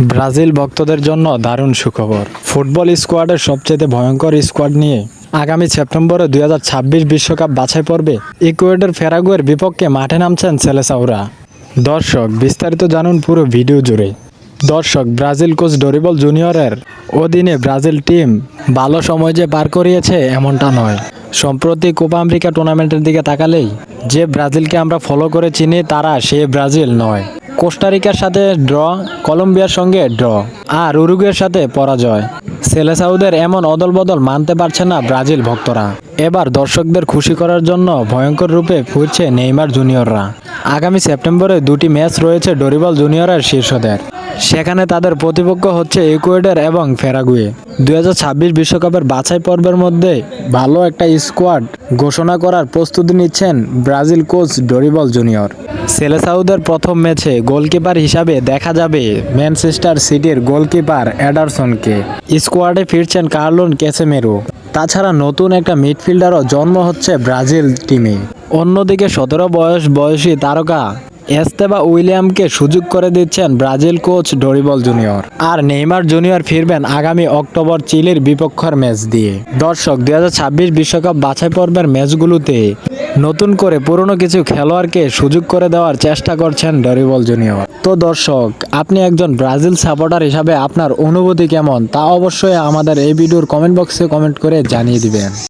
Brazil ভক্তদের জন্য দারুণ সুখবর। ফুটবল স্কোয়াডের সবচেয়ে ভয়ঙ্কর স্কোয়াড নিয়ে আগামী সেপ্টেম্বরে দুই বিশ্বকাপ বাছাই পর্বে ইকুয়েডর ফেরাগুয়ের বিপক্ষে মাঠে নামছেন সেলেসাউরা। দর্শক, বিস্তারিত জানুন পুরো ভিডিও জুড়ে। দর্শক, ব্রাজিল কোচ ডরিবল জুনিয়রের অধীনে ব্রাজিল টিম ভালো সময় যে পার করিয়েছে এমনটা নয়। সম্প্রতি কোপা আমেরিকা টুর্নামেন্টের দিকে তাকালেই যে ব্রাজিলকে আমরা ফলো করে চিনি তারা সে ব্রাজিল নয়। কোস্টারিকার সাথে ড্র, কলম্বিয়ার সঙ্গে ড্র আর উরুগুয়ের সাথে পরাজয়। সেলেসাউদের এমন অদল বদল মানতে পারছে না ব্রাজিল ভক্তরা। এবার দর্শকদের খুশি করার জন্য ভয়ঙ্কর রূপে ফুটছে নেইমার জুনিয়ররা। আগামী সেপ্টেম্বরে দুটি ম্যাচ রয়েছে ডরিবল জুনিয়রের শীর্ষদের। সেখানে তাদের প্রতিপক্ষ হচ্ছে ইকুয়েডর এবং ফেরাগুয়ে। দুই বিশ্বকাপের বাছাই পর্বের মধ্যে ভালো একটা স্কোয়াড ঘোষণা করার প্রস্তুতি নিচ্ছেন ব্রাজিল কোচ ডরিবল জুনিয়র। সেলেসাউদের প্রথম ম্যাচে গোলকিপার হিসাবে দেখা যাবে ম্যানচেস্টার সিটির গোলকিপার অ্যাডারসনকে। স্কোয়াডে ফিরছেন কার্লন ক্যাসেমেরো তাছাড়া নতুন একটা মিডফিল্ডারও জন্ম হচ্ছে ব্রাজিল টিমে। অন্যদিকে সতেরো বয়স বয়সী তারকা এস্তেবা উইলিয়ামকে সুযোগ করে দিচ্ছেন ব্রাজিল কোচ ডরিবল জুনিয়র। আর নেইমার জুনিয়র ফিরবেন আগামী অক্টোবর চিলির বিপক্ষের ম্যাচ দিয়ে। দর্শক, দুই বিশ্বকাপ বাছাই পর্বের ম্যাচগুলোতে নতুন করে পুরনো কিছু খেলোয়াড়কে সুযোগ করে দেওয়ার চেষ্টা করছেন ডরিবল জুনিয়র। তো দর্শক, আপনি একজন ব্রাজিল সাপোর্টার হিসাবে আপনার অনুভূতি কেমন? তা অবশ্যই আমাদের এই ভিডিওর কমেন্ট বক্সে কমেন্ট করে জানিয়ে দিবেন।